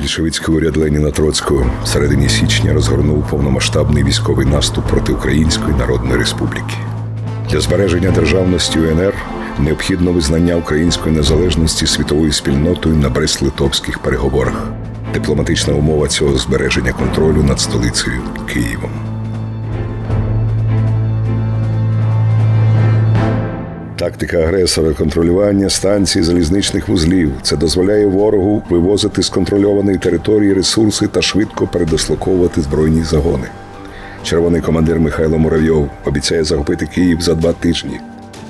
Більшовицький уряд Леніна Троцького в середині січня розгорнув повномасштабний військовий наступ проти Української Народної Республіки. Для збереження державності УНР необхідно визнання української незалежності світовою спільнотою на Брест-Литовських переговорах. Дипломатична умова цього збереження контролю над столицею Києвом. Тактика агресора контролювання станцій залізничних вузлів. Це дозволяє ворогу вивозити з контрольованої території ресурси та швидко передислоковувати збройні загони. Червоний командир Михайло Муравйов обіцяє захопити Київ за два тижні.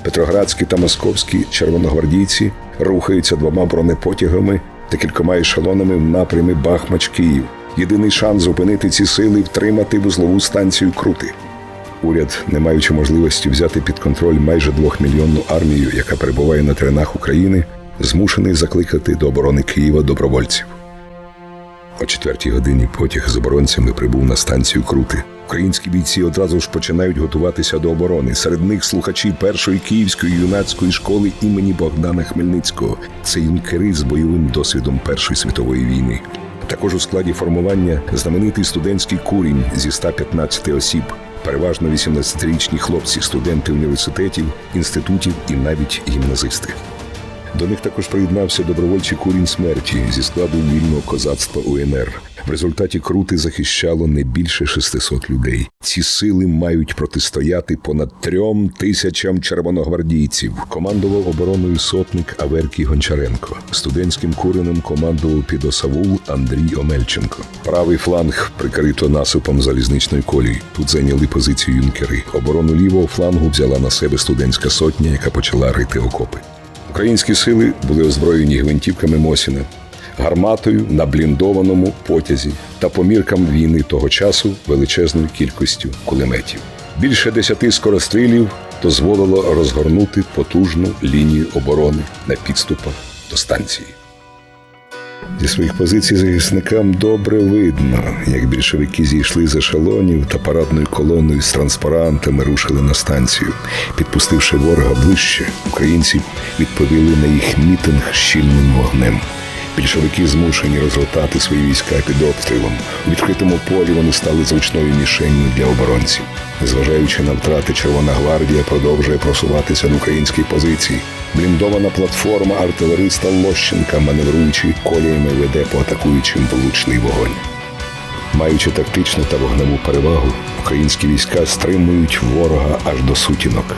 Петроградські та московські червоногвардійці рухаються двома бронепотягами та кількома ешелонами в напрямі Бахмач-Київ. Єдиний шанс зупинити ці сили втримати вузлову станцію Крути. Уряд, не маючи можливості взяти під контроль майже двохмільйонну армію, яка перебуває на теренах України, змушений закликати до оборони Києва добровольців. О четвертій годині потяг з оборонцями прибув на станцію Крути. Українські бійці одразу ж починають готуватися до оборони. Серед них слухачі першої київської юнацької школи імені Богдана Хмельницького. Це юнкери з бойовим досвідом Першої світової війни. Також у складі формування знаменитий студентський курінь зі 115 осіб, переважно 18-річні хлопці, студенти університетів, інститутів і навіть гімназисти. До них також приєднався добровольчий курінь смерті зі складу вільного козацтва УНР. В результаті крути захищало не більше 600 людей. Ці сили мають протистояти понад трьом тисячам червоногвардійців. Командував обороною сотник Аверкій Гончаренко. Студентським куренем командував підосавул Андрій Омельченко. Правий фланг прикрито насипом залізничної колії. Тут зайняли позицію юнкери. Оборону лівого флангу взяла на себе студентська сотня, яка почала рити окопи. Українські сили були озброєні гвинтівками Мосіна, гарматою на бліндованому потязі та по міркам війни того часу величезною кількістю кулеметів. Більше десяти скорострілів дозволило розгорнути потужну лінію оборони на підступах до станції. Зі своїх позицій захисникам добре видно, як більшовики зійшли з ешелонів та парадною колоною з транспарантами рушили на станцію. Підпустивши ворога ближче, українці відповіли на їх мітинг щільним вогнем. Більшовики змушені розгортати свої війська під обстрілом. У відкритому полі вони стали зручною мішенню для оборонців. Незважаючи на втрати, Червона гвардія продовжує просуватися до українських позицій. Бліндована платформа артилериста Лощенка, маневруючи коліями, веде по атакуючим влучний вогонь. Маючи тактичну та вогневу перевагу, українські війська стримують ворога аж до сутінок.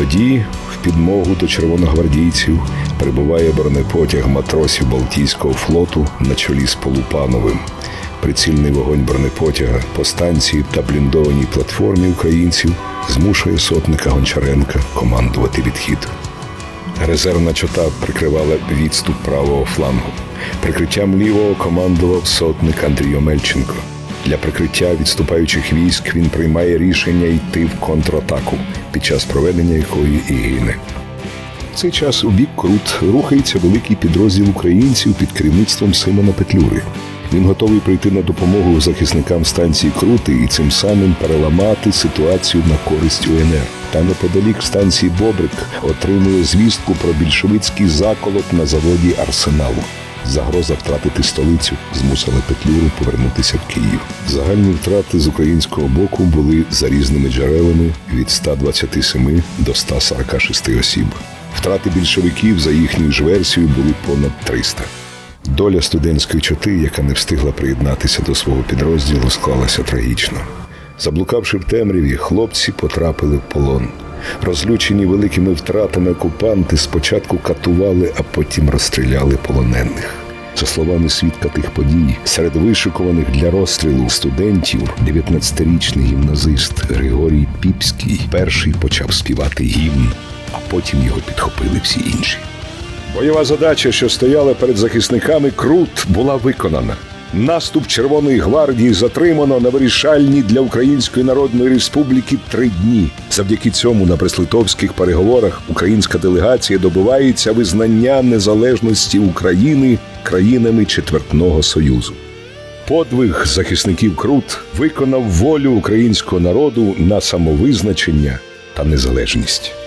Тоді, в підмогу до червоногвардійців, прибуває бронепотяг матросів Балтійського флоту на чолі з Полупановим. Прицільний вогонь бронепотяга по станції та бліндованій платформі українців змушує сотника Гончаренка командувати відхід. Резервна чота прикривала відступ правого флангу. Прикриттям лівого командував сотник Андрій Омельченко. Для прикриття відступаючих військ він приймає рішення йти в контратаку, під час проведення якої і гине. Цей час у бік Крут рухається великий підрозділ українців під керівництвом Симона Петлюри. Він готовий прийти на допомогу захисникам станції Крути і цим самим переламати ситуацію на користь УНР. Та неподалік станції Бобрик отримує звістку про більшовицький заколот на заводі Арсеналу. Загроза втратити столицю змусила Петлюру повернутися в Київ. Загальні втрати з українського боку були за різними джерелами від 127 до 146 осіб. Втрати більшовиків за їхньою ж версією були понад 300. Доля студентської чоти, яка не встигла приєднатися до свого підрозділу, склалася трагічно. Заблукавши в темряві, хлопці потрапили в полон. Розлючені великими втратами окупанти спочатку катували, а потім розстріляли полонених. За словами свідка тих подій, серед вишикуваних для розстрілу студентів 19-річний гімназист Григорій Піпський перший почав співати гімн, а потім його підхопили всі інші. Бойова задача, що стояла перед захисниками Крут, була виконана. Наступ Червоної гвардії затримано на вирішальні для Української Народної Республіки три дні. Завдяки цьому на преслитовських переговорах українська делегація добивається визнання незалежності України країнами Четвертного Союзу. Подвиг захисників Крут виконав волю українського народу на самовизначення та незалежність.